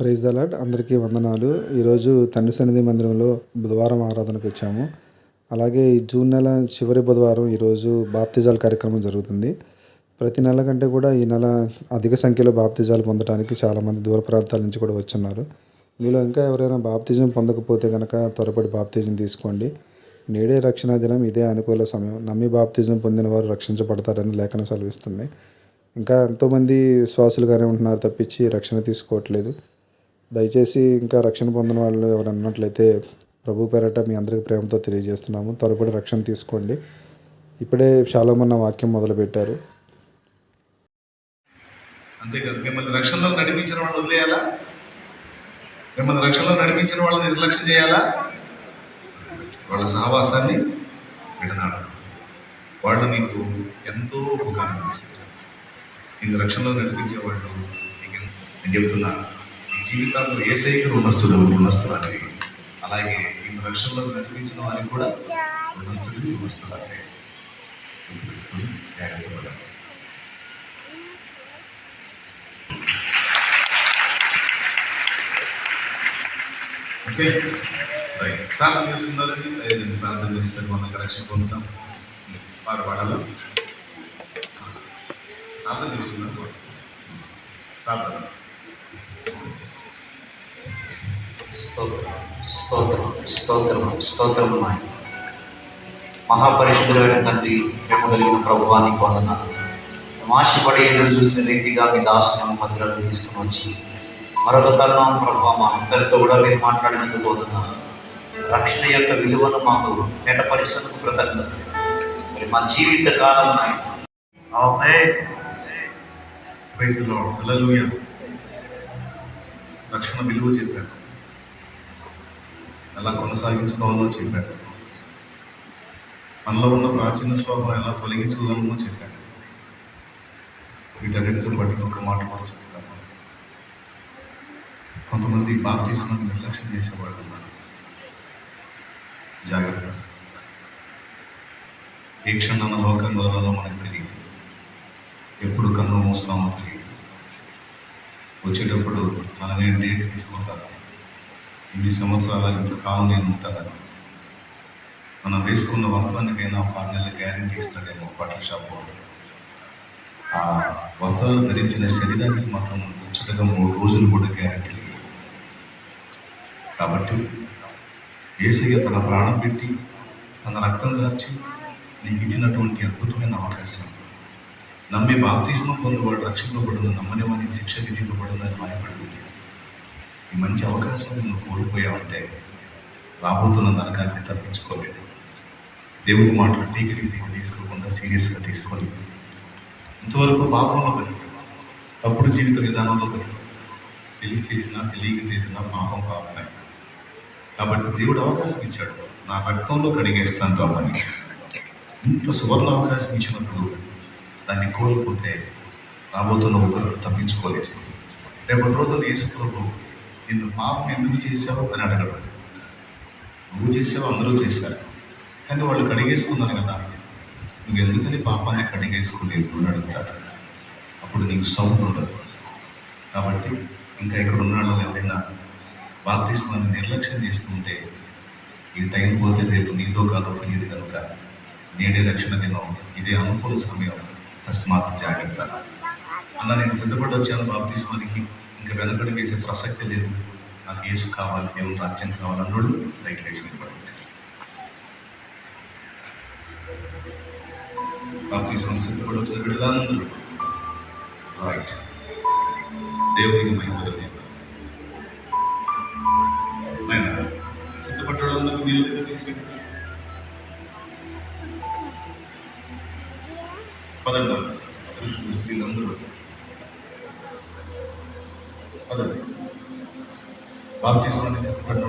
Praise the అందరికీ వందనాలు. ఈరోజు తండ్రి సన్నిధి మందిరంలో బుధవారం ఆరాధనకు వచ్చాము. అలాగే ఈ జూన్ నెల చివరి బుధవారం ఈరోజు బాప్తిజాల కార్యక్రమం జరుగుతుంది. ప్రతి నెల కంటే కూడా ఈ నెల అధిక సంఖ్యలో బాప్తిజాలు పొందడానికి చాలామంది దూర ప్రాంతాల నుంచి కూడా వచ్చున్నారు. మీలో ఇంకా ఎవరైనా బాప్తిజం పొందకపోతే కనుక త్వరపడి బాప్తిజం తీసుకోండి. నేడే రక్షణ దినం ఇదే అనుకూల సమయం. నమ్మి బాప్తిజం పొందిన వారు రక్షించబడతారని లేఖనం సెలవిస్తుంది. ఇంకా ఎంతోమంది విశ్వాసులుగానే ఉంటున్నారు తప్పించి రక్షణ తీసుకోవట్లేదు. దయచేసి ఇంకా రక్షణ పొందిన వాళ్ళు ఎవరు అన్నట్లయితే ప్రభు పేరట మీ అందరికి ప్రేమతో తెలియజేస్తున్నాము. త్వరపడి రక్షణ తీసుకోండి. ఇప్పుడే చాలామన్న వాక్యం మొదలుపెట్టారు. అంతేకాదు మిమ్మల్ని రక్షణలో నడిపించిన వాళ్ళు వదిలేయాలా? మిమ్మల్ని రక్షణలో నడిపించిన వాళ్ళని నిర్లక్ష్యం చేయాలా? వాళ్ళ సహవాసాన్ని విడనాడు వాళ్ళు నీకు ఎంతో ఉపకారం చేస్తారు. నీకు రక్షణలో నడిపించే వాళ్ళు నీకు నేను చెబుతున్నాను జీవితాల్లో ఏ సైకి రుణస్తులు రుణస్తులని అలాగే ఈ రక్షణలో నడిపించిన వారికి కూడా రుణస్తులు రుణస్తులని జాగ్రత్త ఓకే. రైట్. ప్రార్థన చేస్తున్నారండి. నేను ప్రార్థన చేస్తాను మనం కరెక్షన్ పొందుతాం. పాట పాడాలి? ప్రార్థన చేస్తున్నారు? ప్రార్థన. స్తోత్రం స్తోత్రం స్తోత్రం స్తోత్రం నాయన మహాపరిశుద్ధులైన తండ్రి ప్రేమ కలిగిన ప్రభువానికి వందన ఆశపడి ఎదురు చూసిన రీతిగా మీ దాసులను మధ్యలో తీసుకుని వచ్చి మరొక తరుణం ప్రభావ మా అందరితో కూడా మీరు మాట్లాడినందుకు పోతున్నాను రక్షణ యొక్క విలువను మాకు కేటపరిచినందుకు కృతజ్ఞత మరి మా జీవిత కాలం రక్షణ విలువ చెప్పాడు ఎలా కొనసాగించుకోవాలో చెప్పాడు. మనలో ఉన్న ప్రాచీన స్వభావం ఎలా తొలగించుకోవాలో చెప్పాడు. వీటన్నిటితో బట్టి ఒక మాట కూడా చెప్తాను. కొంతమంది బాప్తీసం నిర్లక్ష్యం చేసేవాళ్ళు ఉన్నారు. జాగ్రత్త. ఏ క్షణాన లోకం వదలలో మనకు తెలియదు. ఎప్పుడు కన్ను మూస్తామో తెలియదు. వచ్చేటప్పుడు మన నేను డేట్ తీసుకుంటాను ఇన్ని సంవత్సరాల ఇంతకాలం నేను ఉంటానని. మనం వేసుకున్న వస్త్రానికైనా ఒక ఆరు నెలల గ్యారంటీ ఇస్తాడేమో బట్టల షాప్ ఆ వస్త్రాలు ధరించిన శరీరానికి మాత్రం ముచ్చటగా మూడు రోజులు కూడా గ్యారంటీ కాబట్టి ఏసీగా తన ప్రాణం పెట్టి తన రక్తం దాచి నీకు ఇచ్చినటువంటి అద్భుతమైన అవకాశం. నమ్మి బాప్తిస్మం పొందవాడు రక్షింపబడును నమ్మని వానికి శిక్ష విధింపబడునని భయపడుతుంది. ఈ మంచి అవకాశాన్ని నువ్వు కోల్పోయావంటే రాబోతున్న నరకాన్ని తప్పించుకోలేదు. దేవుడి మాటలు టీకి ఈజీగా తీసుకోకుండా సీరియస్గా తీసుకొని ఇంతవరకు పాపంలో బతికి తప్పుడు జీవిత విధానంలో బతికి తెలిసి చేసినా తెలియక చేసినా పాపం పాపమే. కాబట్టి దేవుడు అవకాశం ఇచ్చాడు. నా రక్తంలో కడిగేస్తాను రామని ఇంత సువర్ణ అవకాశం ఇచ్చినప్పుడు దాన్ని కోల్పోతే రాబోతున్న ఒకరు తప్పించుకోలేదు. రేపటి రోజున యేసుప్రభు నిన్ను పాపం ఎందుకు చేశావు అని అడగడు. నువ్వు చేసావు అందరూ చేశారు. కానీ వాళ్ళు కడిగేసుకున్నారు కదా. నువ్వు ఎందుకని పాపాన్ని కడిగేసుకోలేదు అని అడుగుతాడు అప్పుడు నీకు సౌండ్ ఉండదు. కాబట్టి ఇంకా ఇక్కడ ఉన్నాడు ఎవరైనా బాప్తిస్మాన్ని నిర్లక్ష్యం చేస్తుంటే ఈ టైం పోతే రేపు నీతో కాదో తెలియదు కనుక నేడే రక్షణ దినం. ఇదే అనుకూల సమయం. తస్మాత్ జాగ్రత్త. అలా నేను సిద్ధపడి వచ్చాను బాప్తిస్మానికి. ఇంకా వెనకడి వేసే ప్రసక్తి లేదు. నాకు యేసు కావాలి దేవుని రాజ్యం కావాలన్నాడు రైట్ వేసి సిద్ధపడి బాప్తిస్మం సిద్ధపడి వచ్చిన విడుదలందరూ రైట్. దేవునికి మహిమ ఆయన సిద్ధపడ్డందరూ వీళ్ళ దగ్గర తీసుకెళ్ళి పదండి. పురుషులు స్త్రీలందరూ పదండి. బాప్తిస్వాన్ని సిద్ధపడిన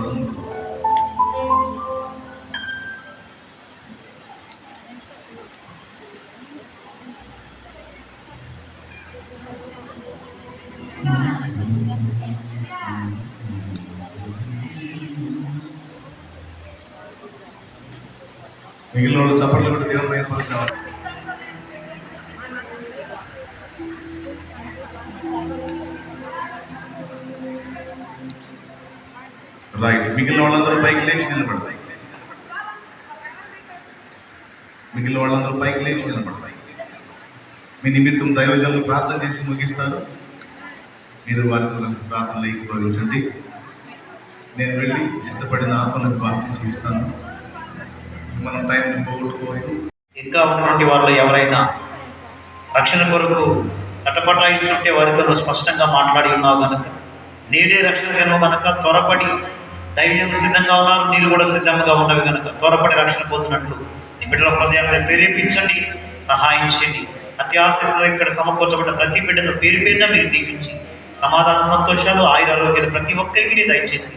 మిగిలిన వాళ్ళు చప్పట్లు కూడా దేవుని ఏర్పడుతున్నారు మిగిలిన వాళ్ళందరూ పైకి లేచి నిలబడతాయి. మిగిలిన వాళ్ళందరూ పైకి లేచి నిలబడతాయి. మీ నిమిత్తం దైవజనులు ప్రార్థన చేసి ముగిస్తారు. మీరు వారితో కలిసి ప్రార్థనలు ఏకీభవించండి నేను వెళ్ళి సిద్ధపడిన ఆత్మలకు బాప్తిసం ఇస్తాను. మనం టైం పోగొట్టుకోవద్దు ఇంకా ఉన్నటువంటి వాళ్ళు ఎవరైనా రక్షణ కొరకు తటపటాయిస్తుంటే వారితో స్పష్టంగా మాట్లాడి ఉన్నావు కనుక నేడే రక్షణ కనుక త్వరపడి ధైర్యం సిద్ధంగా ఉన్నారు నీరు కూడా సిద్ధంగా ఉన్నవి కనుక త్వరపడి రక్షణ పొందినట్లు. నీ బిడ్డల హృదయాన్ని ప్రేరేపించండి సహాయం చేయండి అత్యాసక్తితో ఇక్కడ సమకూర్చబడిన ప్రతి బిడ్డను పేరు పేరున మీరు దీవించి సమాధాన సంతోషాలు ఆయుర ఆరోగ్యాలు ప్రతి ఒక్కరికి మీరు దయచేసి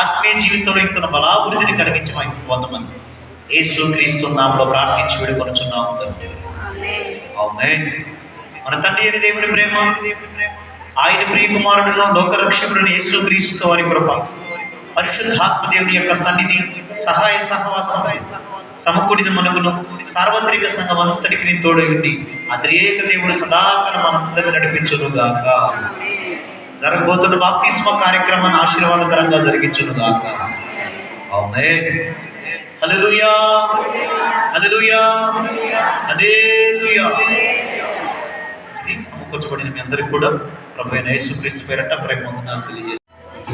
ఆత్మీయ జీవితంలో ఇంత బలాభివృద్ధిని కలిగించమని వందమంది ఏ క్రీస్తు నామలో ప్రార్థించి వేడుకొనుచున్నాము తండ్రి మన తండ్రి అయిన దేవుని ప్రేమ ఆయన ప్రియ లోకరక్షకుడిని లోకరక్షకుడుని యేసు క్రీస్తు వారి కృప. పరిశుద్ధాత్మ దేవుని యొక్క సన్నిధి సహాయ సహవాసం సమకూడిన మనకును సార్వత్రిక సంఘం అంతటికి నీ తోడు ఉండి అతిరేక దేవుడు సదాకాలం మనందరినీ నడిపించునుగాక. జరగబోతున్న బాప్తిస్మ కార్యక్రమాన్ని ఆశీర్వాదకరంగా జరిగించునుగాక. అవునే హల్లెలూయా. హల్లెలూయా. హలేలుయా సమకూర్చబడిన మీ అందరికీ కూడా ప్రభు అయిన యేసుక్రీస్తు పేరట ప్రేమ